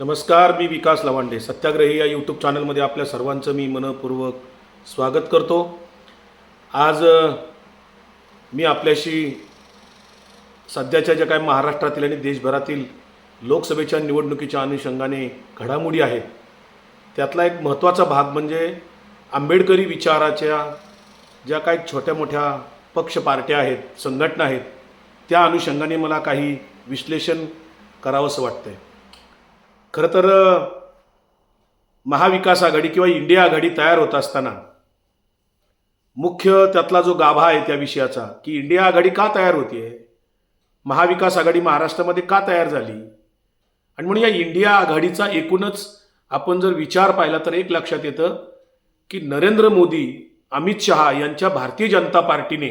नमस्कार मी विकास लवांडे. सत्याग्रही या यूट्यूब चॅनलमध्ये आपल्या सर्वांचं मी मनपूर्वक स्वागत करतो. आज मी आपल्याशी सध्याच्या ज्या काय महाराष्ट्रातील आणि देशभरातील लोकसभेच्या निवडणुकीच्या अनुषंगाने घडामोडी आहेत त्यातला एक महत्त्वाचा भाग म्हणजे आंबेडकरी विचाराच्या ज्या काही छोट्या मोठ्या पक्ष पार्ट्या आहेत संघटना आहेत त्या अनुषंगाने मला काही विश्लेषण करावंसं वाटतं आहे खरं तर महाविकास आघाडी किंवा इंडिया आघाडी तयार होत असताना मुख्य त्यातला जो गाभा आहे त्या विषयाचा की इंडिया आघाडी का तयार होतीये? महाविकास आघाडी महाराष्ट्रामध्ये का तयार झाली? आणि म्हणून या इंडिया आघाडीचा एकूणच आपण जर विचार पाहिला तर एक लक्षात येतं की नरेंद्र मोदी अमित शहा यांच्या भारतीय जनता पार्टीने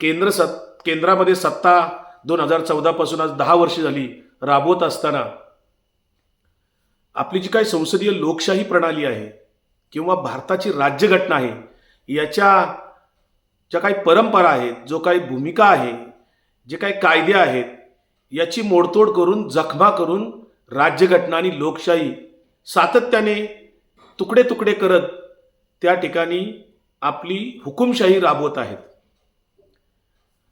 केंद्र सत केंद्रामध्ये सत्ता दोन हजार चौदापासून आज दहा वर्ष झाली राबवत असताना आपली जी काही संसदीय लोकशाही प्रणाली आहे किंवा भारताची राज्यघटना आहे याच्या ज्या काही परंपरा आहेत जो काही भूमिका आहे जे काही कायदे आहेत याची मोडतोड करून जखमा करून राज्यघटना आणि लोकशाही सातत्याने तुकडे तुकडे करत त्या ठिकाणी आपली हुकुमशाही राबवत आहेत.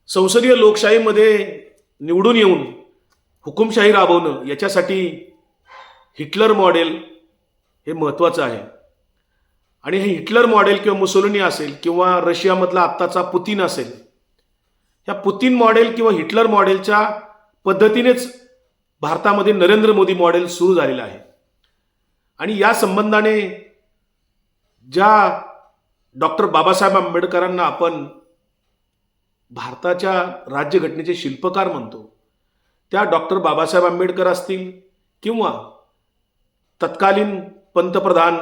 संसदीय लोकशाहीमध्ये निवडून येऊन हुकुमशाही राबवणं याच्यासाठी हिटलर मॉडेल हे महत्त्वाचं आहे. आणि हे हिटलर मॉडेल किंवा मुसोलिनी असेल किंवा रशियामधला आत्ताचा पुतीन असेल ह्या पुतीन मॉडेल किंवा हिटलर मॉडेलच्या पद्धतीनेच भारतामध्ये नरेंद्र मोदी मॉडेल सुरू झालेलं आहे. आणि या संबंधाने ज्या डॉक्टर बाबासाहेब आंबेडकरांना आपण भारताच्या राज्यघटनेचे शिल्पकार म्हणतो त्या डॉक्टर बाबासाहेब आंबेडकर असतील किंवा तत्कालीन पंतप्रधान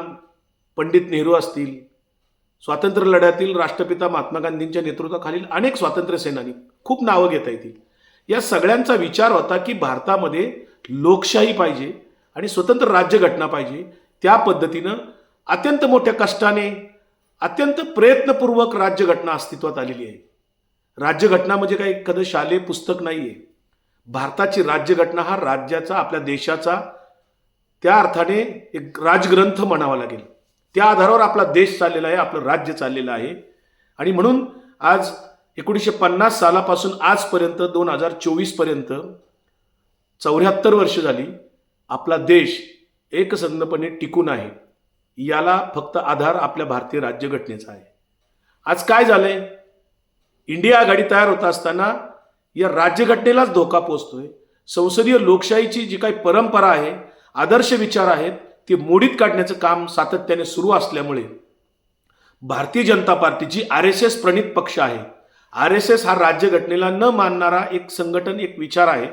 पंडित नेहरू असतील स्वातंत्र्य लढ्यातील राष्ट्रपिता महात्मा गांधींच्या नेतृत्वाखालील अनेक स्वातंत्र्य सेनानी खूप नावं घेता येतील. या सगळ्यांचा विचार होता की भारतामध्ये लोकशाही पाहिजे आणि स्वतंत्र राज्यघटना पाहिजे. त्या पद्धतीनं अत्यंत मोठ्या कष्टाने अत्यंत प्रयत्नपूर्वक राज्यघटना अस्तित्वात आलेली आहे. राज्यघटना म्हणजे काही एखादं शालेय पुस्तक नाही आहे भारताची राज्यघटना हा राज्याचा आपल्या देशाचा त्या अर्थाने एक राजग्रंथ म्हणावा लागेल. त्या आधारावर आपला देश चाललेला आहे आपलं राज्य चाललेलं आहे. आणि म्हणून आज एकोणीसशे पन्नास सालापासून आजपर्यंत दोन हजार चोवीसपर्यंत चौऱ्याहत्तर वर्ष झाली आपला देश एकसंधपणे टिकून आहे. याला फक्त आधार आपल्या भारतीय राज्यघटनेचा आहे. आज काय झालंय? इंडिया आघाडी तयार होत असताना या राज्यघटनेलाच धोका पोचतोय. संसदीय लोकशाहीची जी काही परंपरा आहे आदर्श विचार आहेत ते मोडीत काढण्याचं काम सातत्याने सुरू असल्यामुळे. भारतीय जनता पार्टीची आर एस एस प्रणित पक्ष आहे. आर एस एस हा राज्यघटनेला न मानणारा एक संघटन एक विचार आहे.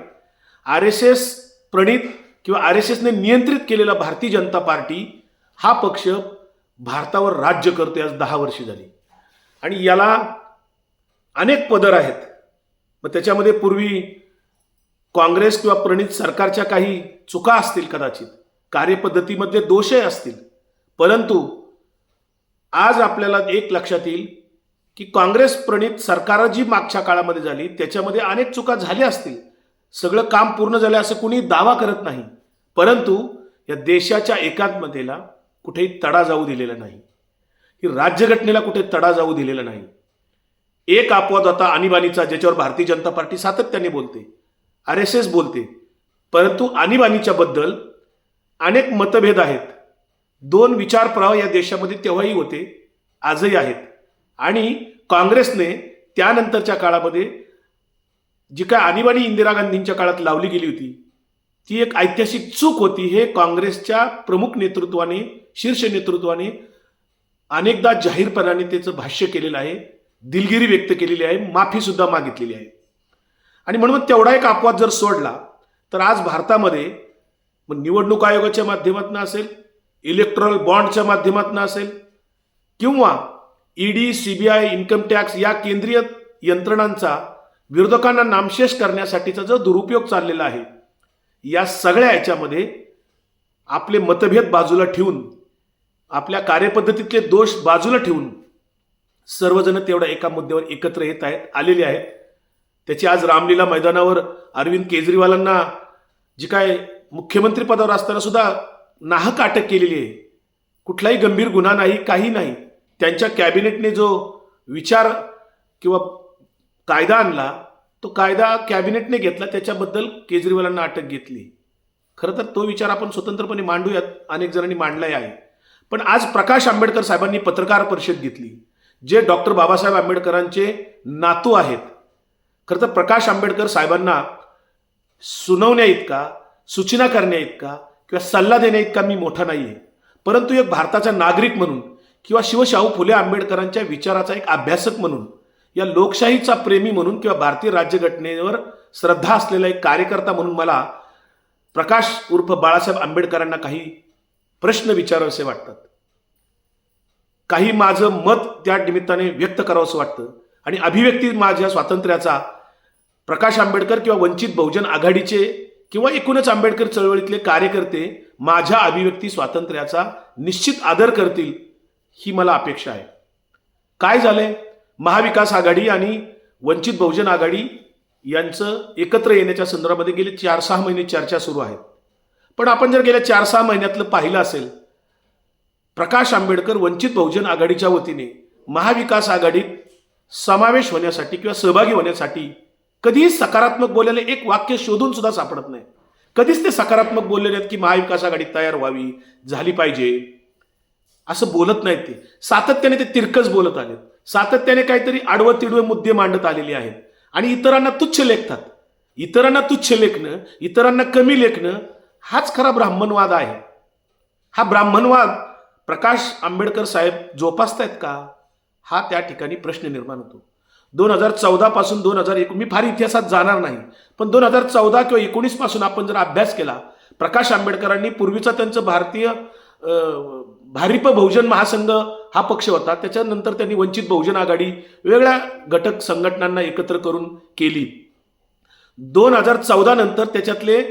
आर एस एस प्रणित किंवा आर एस एसने नियंत्रित केलेला भारतीय जनता पार्टी हा पक्ष भारतावर राज्य करतोय आज दहा वर्षे झाली. आणि याला अनेक पदर आहेत. मग त्याच्यामध्ये पूर्वी काँग्रेस किंवा प्रणित सरकारच्या काही चुका असतील कदाचित कार्यपद्धतीमध्ये दोषही असतील. परंतु आज आपल्याला एक लक्षात येईल की काँग्रेस प्रणित सरकार जी मागच्या काळामध्ये झाली त्याच्यामध्ये अनेक चुका झाल्या असतील. सगळं काम पूर्ण झालं असं कुणी दावा करत नाही. परंतु या देशाच्या एकात्मतेला कुठेही तडा जाऊ दिलेला नाही. ही राज्यघटनेला कुठे तडा जाऊ दिलेला नाही. एक अपवाद होता आणीबाणीचा ज्याच्यावर भारतीय जनता पार्टी सातत्याने बोलते. आर एस एस बोलते. परंतु आणीबाणीच्या बद्दल अनेक मतभेद आहेत. दोन विचारप्रवाह या देशामध्ये तेव्हाही होते आजही आहेत. आणि काँग्रेसने त्यानंतरच्या काळामध्ये जी काय आणीबाणी इंदिरा गांधींच्या काळात लावली गेली होती ती एक ऐतिहासिक चूक होती. हे काँग्रेसच्या प्रमुख नेतृत्वाने शीर्ष नेतृत्वाने अनेकदा जाहीरपणाने त्याचं भाष्य केलेलं आहे दिलगिरी व्यक्त केलेली आहे माफीसुद्धा मागितलेली आहे. आणि म्हणून तेवढा एक अपवाद जर सोडला तर आज भारतामध्ये मग निवडणूक आयोगाच्या माध्यमातून असेल इलेक्ट्रॉल बॉन्डच्या माध्यमातून असेल किंवा ईडी सीबीआय इन्कम टॅक्स या केंद्रीय यंत्रणांचा विरोधकांना नामशेष करण्यासाठीचा जो दुरुपयोग चाललेला आहे या सगळ्या याच्यामध्ये आपले मतभेद बाजूला ठेवून आपल्या कार्यपद्धतीतले दोष बाजूला ठेवून सर्वजण तेवढ्या एका मुद्द्यावर एकत्र येत आहेत आलेले आहेत. त्याची आज रामलीला मैदानावर अरविंद केजरीवालांना जी काय मुख्यमंत्री पदावर असताना सुद्धा नाहक अटक केलेली आहे. कुठलाही गंभीर गुन्हा नाही काही नाही. त्यांच्या कॅबिनेटने जो विचार किंवा कायदा आणला तो कायदा कॅबिनेटने घेतला त्याच्याबद्दल केजरीवालांना अटक घेतली. खरं तर तो विचार आपण स्वतंत्रपणे मांडूयात अनेक जणांनी मांडलाही आहे. पण आज प्रकाश आंबेडकर साहेबांनी पत्रकार परिषद घेतली जे डॉक्टर बाबासाहेब आंबेडकरांचे नातू आहेत. खरं तर प्रकाश आंबेडकर साहेबांना सुनवण्या इतका सूचना करण्या इतका किंवा सल्ला देण्या इतका मी मोठा नाही आहे परंतु एक भारताचा नागरिक म्हणून किंवा शिवशाहू फुले आंबेडकरांच्या विचाराचा एक अभ्यासक म्हणून या लोकशाहीचा प्रेमी म्हणून किंवा भारतीय राज्यघटनेवर श्रद्धा असलेला एक कार्यकर्ता म्हणून मला प्रकाश उर्फ बाळासाहेब आंबेडकरांना काही प्रश्न विचारावेसे वाटतात. काही माझं मत त्या निमित्ताने व्यक्त करावंसं वाटतं. आणि अभिव्यक्ती माझ्या स्वातंत्र्याचा प्रकाश आंबेडकर किंवा वंचित बहुजन आघाडीचे किंवा एकूणच आंबेडकर चळवळीतले कार्यकर्ते माझ्या अभिव्यक्ती स्वातंत्र्याचा निश्चित आदर करतील ही मला अपेक्षा आहे. काय झालंय? महाविकास आघाडी आणि वंचित बहुजन आघाडी यांचं एकत्र येण्याच्या संदर्भामध्ये गेले चार सहा महिने चर्चा सुरू आहेत. पण आपण जर गेल्या चार सहा महिन्यातलं पाहिलं असेल प्रकाश आंबेडकर वंचित बहुजन आघाडीच्या वतीने महाविकास आघाडीत समावेश होण्यासाठी किंवा सहभागी होण्यासाठी कधीही सकारात्मक बोललेले एक वाक्य शोधून सुद्धा सापडत नाही. कधीच ते सकारात्मक बोललेले आहेत की महाविकास आघाडी तयार व्हावी झाली पाहिजे. असं बोलत नाहीत ते. सातत्याने ते तिरकस बोलत आलेत. सातत्याने काहीतरी आडवं तिडवे मुद्दे मांडत आलेले आहेत. आणि इतरांना तुच्छ लेखतात. इतरांना तुच्छ लेखणं इतरांना कमी लेखणं हाच खरा ब्राह्मणवाद आहे. हा ब्राह्मणवाद प्रकाश आंबेडकर साहेब जोपासतायत का? हा त्या ठिकाणी प्रश्न निर्माण होतो. दोन हजार चौदापासून दोन हजार एक मी फार इतिहासात जाणार नाही पण दोन हजार चौदा किंवा एकोणीसपासून आपण जर अभ्यास केला प्रकाश आंबेडकरांनी पूर्वीचा त्यांचं भारतीय भारिप बहुजन महासंघ हा पक्ष होता त्याच्यानंतर त्यांनी वंचित बहुजन आघाडी वेगळ्या घटक संघटनांना एकत्र करून केली. दोन हजार चौदा नंतर त्याच्यातले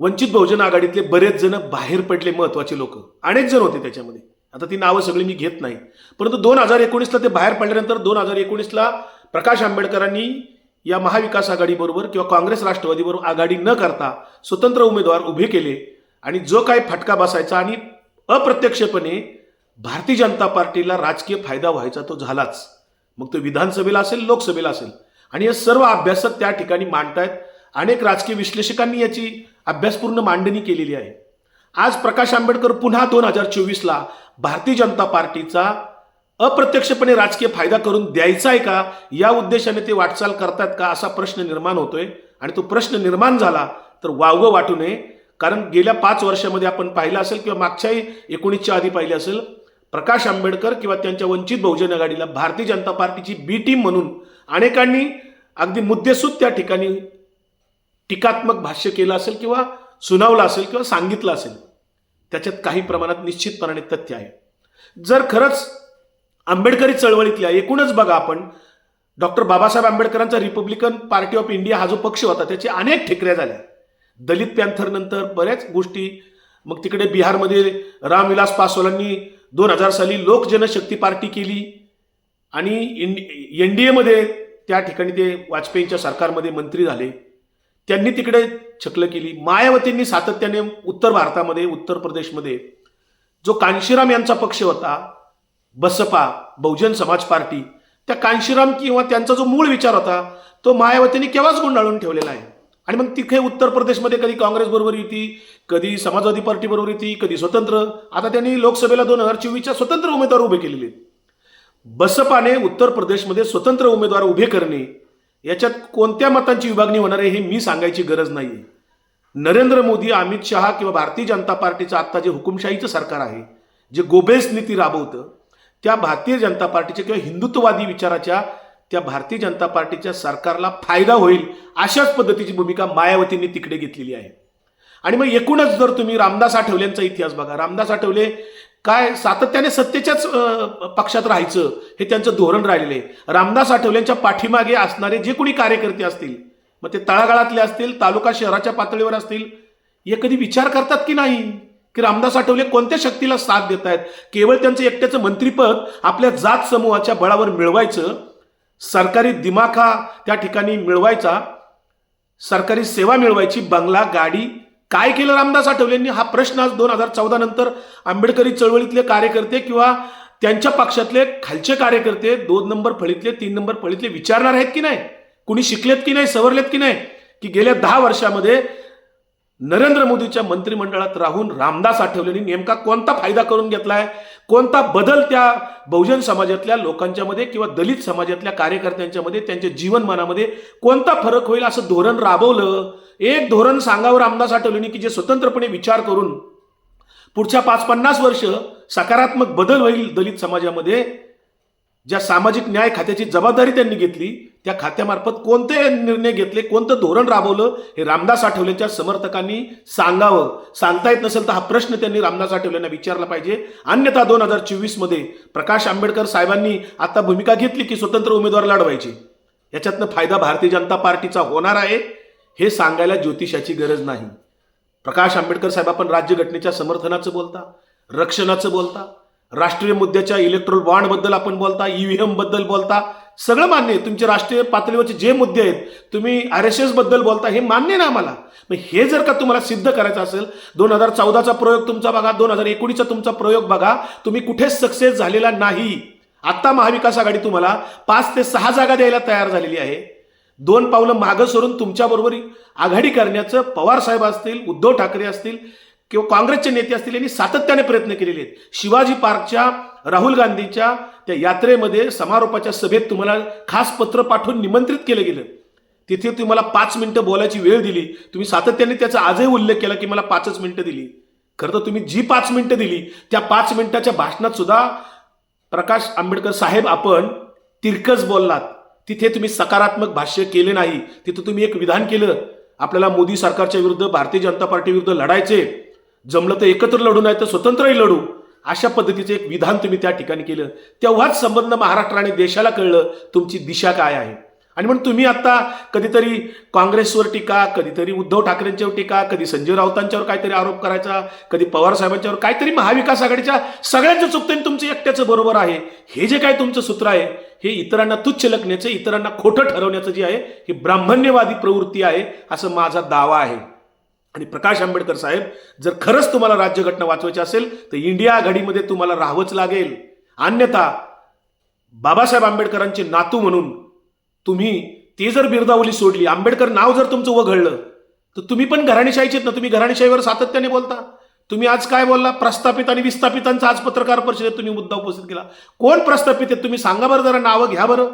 वंचित बहुजन आघाडीतले बरेच जण बाहेर पडले महत्त्वाचे लोक अनेक जण होते त्याच्यामध्ये. आता ती नावं सगळी मी घेत नाही. परंतु दोन हजार एकोणीसला ते बाहेर पडल्यानंतर दोन हजार एकोणीसला प्रकाश आंबेडकरांनी या महाविकास आघाडीबरोबर किंवा काँग्रेस राष्ट्रवादीबरोबर आघाडी न करता स्वतंत्र उमेदवार उभे केले आणि जो काही फटका बसायचा आणि अप्रत्यक्षपणे भारतीय जनता पार्टीला राजकीय फायदा व्हायचा तो झालाच. मग तो विधानसभेला असेल लोकसभेला असेल. आणि हे सर्व अभ्यासक त्या ठिकाणी मांडतायत. अनेक राजकीय विश्लेषकांनी याची अभ्यासपूर्ण मांडणी केलेली आहे. आज प्रकाश आंबेडकर पुन्हा दोन हजार चोवीसला भारतीय जनता पार्टीचा अप्रत्यक्षपणे राजकीय फायदा करून द्यायचा आहे का? या उद्देशाने ते वाटचाल करतात का असा प्रश्न निर्माण होतोय. आणि तो प्रश्न निर्माण झाला तर वावगं वाटू नये. कारण गेल्या पाच वर्षामध्ये आपण पाहिलं असेल किंवा मागच्याही एकोणीसच्या आधी पाहिलं असेल प्रकाश आंबेडकर किंवा त्यांच्या वंचित बहुजन आघाडीला भारतीय जनता पार्टीची बी टीम म्हणून अनेकांनी अगदी मुद्देसूद त्या ठिकाणी टीकात्मक भाष्य केलं असेल किंवा सुनावलं असेल किंवा सांगितलं असेल. त्याच्यात काही प्रमाणात निश्चितपणाने तथ्य आहे. जर खरंच आंबेडकरी चळवळीतल्या एकूणच बघा आपण डॉक्टर बाबासाहेब आंबेडकरांचा रिपब्लिकन पार्टी ऑफ इंडिया हा जो पक्ष होता त्याचे अनेक ठिकऱ्या झाल्या. दलित पॅन्थरनंतर बऱ्याच गोष्टी मग तिकडे बिहारमध्ये रामविलास पासवालांनी दोन हजार साली लोक जनशक्ती पार्टी केली आणि एन डी एमध्ये त्या ठिकाणी ते वाजपेयींच्या सरकारमध्ये मंत्री झाले. त्यांनी तिकडे छकलं केली. मायावतींनी सातत्याने उत्तर भारतामध्ये उत्तर प्रदेशमध्ये जो कांशीराम यांचा पक्ष होता बसपा बहुजन समाज पार्टी त्या कांशीराम किंवा त्यांचा जो मूळ विचार होता तो मायावतींनी केव्हाच गुंडाळून ठेवलेला आहे? आणि मग तिथे उत्तर प्रदेशमध्ये कधी काँग्रेस बरोबर येते कधी समाजवादी पार्टी बरोबर येते कधी स्वतंत्र? आता त्यांनी लोकसभेला दोन हजार चोवीसच्या स्वतंत्र उमेदवार उभे केलेले बसपाने उत्तर प्रदेशमध्ये स्वतंत्र उमेदवार उभे करणे याच्यात कोणत्या मतांची विभागणी होणार आहे हे मी सांगायची गरज नाही नरेंद्र मोदी अमित शहा किंवा भारतीय जनता पार्टीचं आत्ता जे हुकुमशाहीचं सरकार आहे जे गोबेस नीती राबवतं त्या भारतीय जनता पार्टीच्या किंवा हिंदुत्ववादी विचाराच्या त्या भारतीय जनता पार्टीच्या सरकारला फायदा होईल अशाच पद्धतीची भूमिका मायावतींनी तिकडे घेतलेली आहे. आणि मग एकूणच जर तुम्ही रामदास आठवलेंचा इतिहास बघा रामदास आठवले काय सातत्याने सत्तेच्याच पक्षात राहायचं हे त्यांचं धोरण राहिलेलं आहे. रामदास आठवलेंच्या पाठीमागे असणारे जे कोणी कार्यकर्ते असतील मग ते तळागाळातले असतील तालुका शहराच्या पातळीवर असतील हे कधी विचार करतात की नाही? की रामदास आठवले कोणत्या शक्तीला साथ देत आहेत? केवळ त्यांचं एकट्याचं मंत्रीपद आपल्या जात समूहाच्या बळावर मिळवायचं सरकारी दिमाखा त्या ठिकाणी मिळवायचा सरकारी सेवा मिळवायची बंगला गाडी काय केलं रामदास आठवलेंनी हा प्रश्न आज दोन हजार चौदा नंतर आंबेडकरी चळवळीतले कार्यकर्ते किंवा त्यांच्या पक्षातले खालचे कार्यकर्ते दोन नंबर फळीतले तीन नंबर फळीतले विचारणार आहेत की नाही? कुणी शिकलेत की नाही? सवरलेत की नाही? की गेल्या दहा वर्षामध्ये नरेंद्र मोदीच्या मंत्रिमंडळात राहून रामदास आठवलेंनी नेमका कोणता फायदा करून घेतलाय? कोणता बदल त्या बहुजन समाजातल्या लोकांच्या मध्ये किंवा दलित समाजातल्या कार्यकर्त्यांच्या मध्ये त्यांच्या जीवनमानामध्ये कोणता फरक होईल असं धोरण राबवलं? एक धोरण सांगावं रामदास आठवलेंनी की जे स्वतंत्रपणे विचार करून पुढच्या पाच पन्नास वर्ष सकारात्मक बदल होईल दलित समाजामध्ये ज्या सामाजिक न्याय खात्याची जबाबदारी त्यांनी घेतली त्या खात्यामार्फत कोणते निर्णय घेतले कोणतं धोरण राबवलं हे रामदास आठवलेच्या समर्थकांनी सांगावं. सांगता येत नसेल तर हा प्रश्न त्यांनी रामदास आठवलेंना विचारला पाहिजे. अन्यथा दोन हजार चोवीसमध्ये प्रकाश आंबेडकर साहेबांनी आता भूमिका घेतली की स्वतंत्र उमेदवार लढवायचे. याच्यातनं फायदा भारतीय जनता पार्टीचा होणार आहे हे सांगायला ज्योतिषाची गरज नाही. प्रकाश आंबेडकर साहेब आपण राज्यघटनेच्या समर्थनाचं बोलता रक्षणाचं बोलता राष्ट्रीय मुद्द्याच्या इलेक्ट्रोल बॉन्डबद्दल आपण बोलता ईव्हीएमबद्दल बोलता सगळं मान्य आहे. तुमचे राष्ट्रीय पातळीवरचे जे मुद्दे आहेत तुम्ही आर एस एसबद्दल बोलता हे मान्य ना आम्हाला. मग हे जर का तुम्हाला सिद्ध करायचं असेल दोन हजार चौदाचा प्रयोग तुमचा बघा दोन हजार एकोणीसचा तुमचा प्रयोग बघा तुम्ही कुठेच सक्सेस झालेला नाही. आत्ता महाविकास आघाडी तुम्हाला पाच ते सहा जागा द्यायला तयार झालेली आहे. दोन पावलं मागं सरून तुमच्याबरोबर आघाडी करण्याचं पवार साहेब असतील उद्धव ठाकरे असतील किंवा काँग्रेसचे नेते असतील यांनी सातत्याने प्रयत्न केलेले आहेत. शिवाजी पार्कच्या राहुल गांधीच्या त्या यात्रेमध्ये समारोपाच्या सभेत तुम्हाला खास पत्र पाठवून निमंत्रित केलं गेलं. तिथे तुम्हाला पाच मिनिटं बोलायची वेळ दिली. तुम्ही सातत्याने त्याचा आजही उल्लेख केला की मला पाचच मिनिटं दिली. खरं तर तुम्ही जी पाच मिनिटं दिली त्या पाच मिनिटाच्या भाषणात सुद्धा प्रकाश आंबेडकर साहेब आपण तिरकस बोललात. तिथे तुम्ही सकारात्मक भाष्य केले नाही. तिथे तुम्ही एक विधान केलं. आपल्याला मोदी सरकारच्या विरुद्ध भारतीय जनता पार्टी विरुद्ध लढायचे. जमलं तर एकत्र लढू नाही तर स्वतंत्रही लढू. अशा पद्धतीचं एक विधान तुम्ही त्या ठिकाणी केलं. तेव्हाच संबंध महाराष्ट्र आणि देशाला कळलं तुमची दिशा काय आहे. आणि म्हणून तुम्ही आता कधीतरी काँग्रेसवर टीका कधीतरी उद्धव ठाकरेंच्यावर टीका कधी संजय राऊतांच्यावर काहीतरी आरोप करायचा कधी पवार साहेबांच्यावर काहीतरी महाविकास आघाडीच्या सगळ्यांचं चुकतं आणि तुमचं एकट्याचं बरोबर आहे. हे जे काय तुमचं सूत्र आहे हे इतरांना तुच्छ लखण्याचं इतरांना खोटं ठरवण्याचं जे आहे ही ब्राह्मण्यवादी प्रवृत्ती आहे असं माझा दावा आहे. आणि प्रकाश आंबेडकर साहेब जर खरंच तुम्हाला राज्यघटना वाचवायची असेल तर इंडिया आघाडीमध्ये तुम्हाला राहावंच लागेल. अन्यथा बाबासाहेब आंबेडकरांचे नातू म्हणून तुम्ही ते जर बिरदावली सोडली आंबेडकर नाव जर तुमचं वघळलं तर तुम्ही पण घराणेशाहीचेत ना तुम्ही घराणेशाहीवर सातत्याने बोलता. तुम्ही आज काय बोलला? प्रस्थापित आणि विस्थापितांचा आज पत्रकार परिषदेत तुम्ही मुद्दा उपस्थित केला. कोण प्रस्थापित आहेत? तुम्ही सांगा बरं जरा नावं घ्या बरं.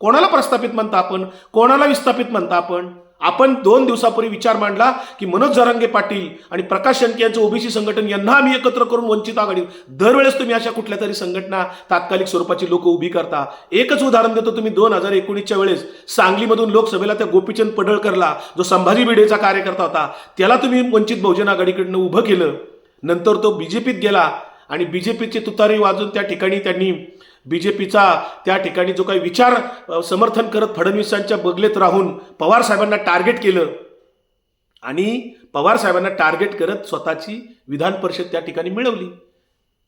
कोणाला प्रस्थापित म्हणता आपण? कोणाला विस्थापित म्हणता आपण? आपण दोन दिवसापूर्वी विचार मांडला की मनोज जरांगे पाटील आणि प्रकाश शंके यांचं ओबीसी संघटन यांना आम्ही एकत्र करून वंचित आघाडी दरवेळेस तुम्ही अशा कुठल्या तरी संघटना तात्कालिक स्वरूपाची लोक उभी करता. एकच उदाहरण देतो तुम्ही दोन हजार एकोणीसच्या वेळेस सांगलीमधून लोकसभेला त्या गोपीचंद पडळकरला जो संभाजी भिडेचा कार्यकर्ता होता त्याला तुम्ही वंचित बहुजन आघाडीकडनं उभं केलं. नंतर तो बीजेपीत गेला आणि बीजेपीचे तुतारी वाजून त्या ठिकाणी त्यांनी बी जे पीचा त्या ठिकाणी जो काही विचार समर्थन करत फडणवीसांच्या बगलेत राहून पवार साहेबांना टार्गेट केलं आणि पवार साहेबांना टार्गेट करत स्वतःची विधान परिषद त्या ठिकाणी मिळवली.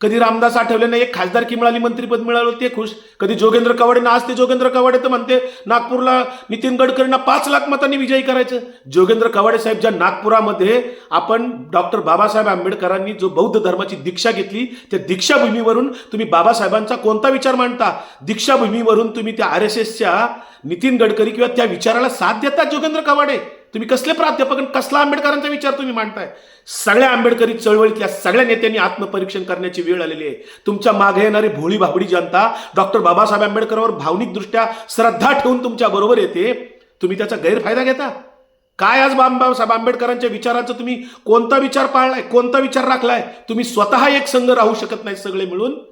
कधी रामदास आठवलेंना एक खासदारकी मिळाली मंत्रीपद मिळालं ते खुश. कधी जोगेंद्र कवाडेंना आज ते जोगेंद्र कवाडे तर म्हणते नागपूरला नितीन गडकरींना पाच लाख मतांनी विजयी करायचं. जोगेंद्र कवाडे साहेब ज्या नागपुरामध्ये आपण डॉक्टर बाबासाहेब आंबेडकरांनी जो बौद्ध धर्माची दीक्षा घेतली त्या दीक्षाभूमीवरून तुम्ही बाबासाहेबांचा कोणता विचार मांडता? दीक्षाभूमीवरून तुम्ही त्या आर एस एसच्या नितीन गडकरी किंवा त्या विचाराला साथ देतात जोगेंद्र कवाडे? तुम्ही कसले प्राध्यापक कसला आंबेडकरांचा विचार तुम्ही मांडताय? सगळ्या आंबेडकरी चळवळीतल्या सगळ्या नेत्यांनी आत्मपरीक्षण करण्याची वेळ आलेली आहे. तुमच्या मागे येणारी भोळी भाबडी जनता डॉक्टर बाबासाहेब आंबेडकरवर भावनिकदृष्ट्या श्रद्धा ठेवून तुमच्या बरोबर येते. तुम्ही त्याचा गैरफायदा घेता? काय आज बाबासाहेब आंबेडकरांच्या विचारांचा तुम्ही कोणता विचार पाळलाय कोणता विचार राखलाय? तुम्ही स्वतः एक संघ राहू शकत नाही सगळे मिळून.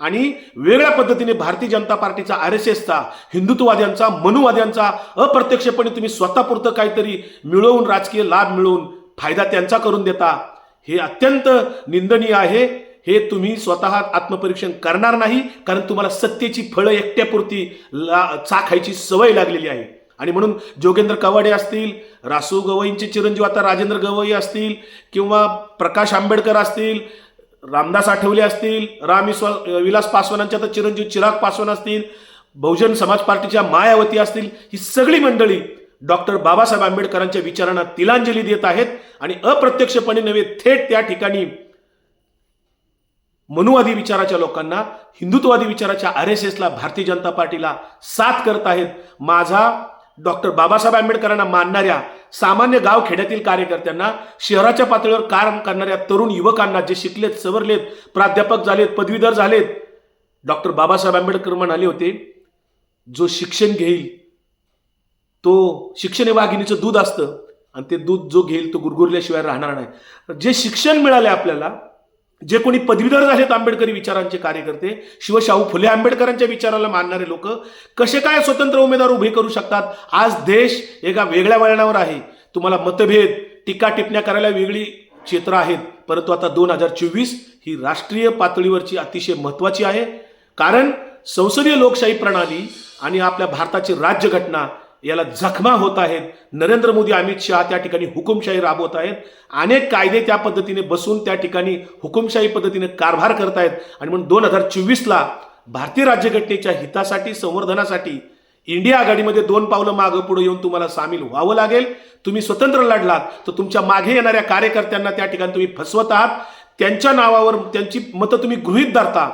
आणि वेगळ्या पद्धतीने भारतीय जनता पार्टीचा आर एस एसचा हिंदुत्ववाद्यांचा मनुवाद्यांचा अप्रत्यक्षपणे तुम्ही स्वतःपुरतं काहीतरी मिळवून राजकीय लाभ मिळवून फायदा त्यांचा करून देता हे अत्यंत निंदनीय आहे. हे तुम्ही स्वतः आत्मपरीक्षण करणार नाही कारण तुम्हाला सत्तेची फळं एकट्यापुरती ला चाखायची सवय लागलेली आहे. आणि म्हणून जोगेंद्र कवाडे असतील रासू गवईंचे चिरंजीव आता राजेंद्र गवई असतील किंवा प्रकाश आंबेडकर असतील रामदास आठवले असतील राम विलास पासवानांच्या तर चिरंजीव चिराग पासवान असतील बहुजन समाज पार्टीच्या मायावती असतील ही सगळी मंडळी डॉक्टर बाबासाहेब आंबेडकरांच्या विचारांना तिलांजली देत आहेत आणि अप्रत्यक्षपणे नव्हे थेट त्या ठिकाणी मनुवादी विचाराच्या लोकांना हिंदुत्ववादी विचाराच्या आर एस एसला भारतीय जनता पार्टीला साथ करत आहेत. माझा डॉक्टर बाबासाहेब आंबेडकरांना मानणाऱ्या सामान्य गाव खेड्यातील कार्यकर्त्यांना शहराच्या पातळीवर काम करणाऱ्या तरुण युवकांना जे शिकलेत सवरलेत प्राध्यापक झालेत पदवीधर झालेत डॉक्टर बाबासाहेब आंबेडकर म्हणाले होते जो शिक्षण घेईल तो शिक्षण हे वाघिणीचं दूध असतं आणि ते दूध जो घेईल तो गुरगुरल्याशिवाय राहणार नाही. जे शिक्षण मिळाले आपल्याला जे कोणी पदवीधर झालेत आंबेडकरी विचारांचे कार्यकर्ते शिवशाहू फुले आंबेडकरांच्या विचाराला मानणारे लोक कसे काय स्वतंत्र उमेदवार उभे करू शकतात? आज देश एका वेगळ्या वळणावर आहे. तुम्हाला मतभेद टीका टिपण्या करायला वेगळी क्षेत्र आहेत. परंतु आता दोन हजार चोवीस ही राष्ट्रीय पातळीवरची अतिशय महत्त्वाची आहे. कारण संसदीय लोकशाही प्रणाली आणि आपल्या भारताची राज्यघटना याला जखमा होत आहेत. नरेंद्र मोदी अमित शहा त्या ठिकाणी हुकुमशाही राबवत आहेत. अनेक कायदे त्या पद्धतीने बसून त्या ठिकाणी हुकुमशाही पद्धतीने कारभार करत आहेत आणि म्हणून दोन हजार चोवीसला भारतीय राज्यघटनेच्या हितासाठी संवर्धनासाठी इंडिया आघाडीमध्ये दोन पावलं मागं पुढे येऊन तुम्हाला सामील व्हावं लागेल. तुम्ही स्वतंत्र लढलात तर तुमच्या मागे येणाऱ्या कार्यकर्त्यांना त्या ठिकाणी तुम्ही फसवत आहात. त्यांच्या नावावर त्यांची मतं तुम्ही गृहीत धरता.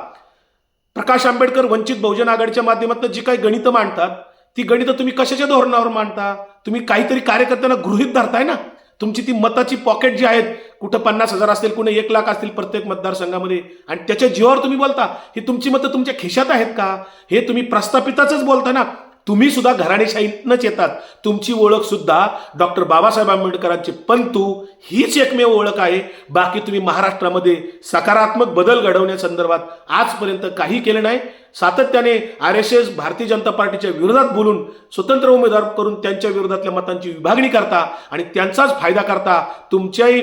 प्रकाश आंबेडकर वंचित बहुजन आघाडीच्या माध्यमातून जी काही गणितं मांडतात ती गणितं तुम्ही कशाच्या धोरणावर मांडता? तुम्ही काहीतरी कार्यकर्त्यांना गृहित धरताय ना? तुमची ती मताची पॉकेट जी आहेत कुठं पन्नास हजार असतील कुठे एक लाख असतील प्रत्येक मतदारसंघामध्ये. आणि त्याच्या जीवावर तुम्ही बोलता. ही तुमची मतं तुमच्या खिशात आहेत का? हे तुम्ही प्रस्थापिताच बोलता ना? तुम्ही सुद्धा घराणेशाहीतनंच येतात. तुमची ओळख सुद्धा डॉक्टर बाबासाहेब आंबेडकरांचे. पंतू हीच एकमेव ओळख आहे. बाकी तुम्ही महाराष्ट्रामध्ये सकारात्मक बदल घडवण्यासंदर्भात आजपर्यंत काही केलं नाही. सातत्याने R S S Bharatiya Janata पार्टीच्या विरोधात बोलून स्वतंत्र उमेदवार करून त्यांच्या विरोधातल्या मतांची विभागणी करता आणि त्यांचाच फायदा करता तुमच्याही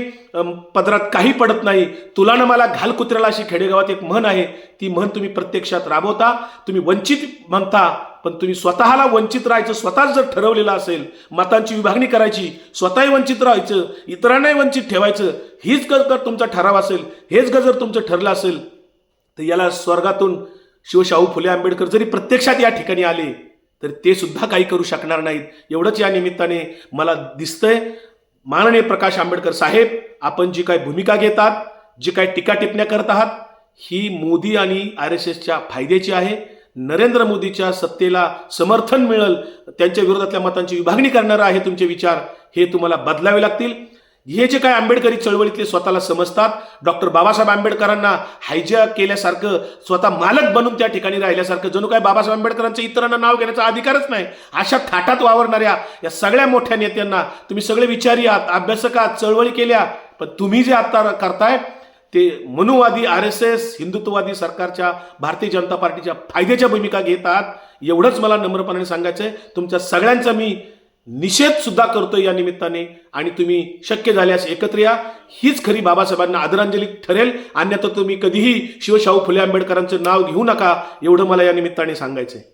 पदरात काही पडत नाही. तुला ना मला घाल कुत्र्याला अशी खेडेगावात एक म्हण आहे. ती म्हण तुम्ही प्रत्यक्षात राबवता. तुम्ही वंचित म्हणता. पण तुम्ही स्वतःला वंचित राहायचं स्वतःच जर ठरवलेलं असेल मतांची विभागणी करायची स्वतःही वंचित राहायचं इतरांनाही वंचित ठेवायचं हीच जर जर तुमचा ठराव असेल हेच ग जर तुमचं ठरलं असेल तर याला स्वर्गातून शिवशाहू फुले आंबेडकर जरी प्रत्यक्षात या ठिकाणी आले तर ते सुद्धा काही करू शकणार नाहीत. एवढंच या निमित्ताने मला दिसतंय माननीय प्रकाश आंबेडकर साहेब आपण जी काही भूमिका घेतात जी काही टीका टिप्पण्या करत आहात ही मोदी आणि आर एस एसच्या फायद्याची आहे. नरेंद्र मोदीच्या सत्तेला समर्थन मिळेल त्यांच्या विरोधातल्या मतांची विभागणी करणारं आहे तुमचे विचार हे तुम्हाला बदलावे लागतील. हे जे काय आंबेडकरी चळवळीतले स्वतःला समजतात डॉक्टर बाबासाहेब आंबेडकरांना हायजॅक केल्यासारखं स्वतः मालक बनून त्या ठिकाणी राहिल्यासारखं जणू काय बाबासाहेब आंबेडकरांचं इतरांना नाव घेण्याचा अधिकारच नाही अशा थाटात वावरणाऱ्या या सगळ्या मोठ्या नेत्यांना तुम्ही सगळे विचारी आहात अभ्यासक आहात चळवळी केल्या पण तुम्ही जे आता करताय ते मनुवादी आर एस एस हिंदुत्ववादी सरकारच्या भारतीय जनता पार्टीच्या फायद्याच्या भूमिका घेतात. एवढंच मला नम्रपणाने सांगायचं आहे तुमच्या सगळ्यांचा मी निषेध सुद्धा करतोय या निमित्ताने आणि तुम्ही शक्य झाल्यास एकत्र या. हीच खरी बाबासाहेबांना आदरांजली ठरेल. अन्यथा तुम्ही कधीही शिवशाहू फुले आंबेडकरांचं नाव घेऊ नका एवढं मला या निमित्ताने सांगायचं आहे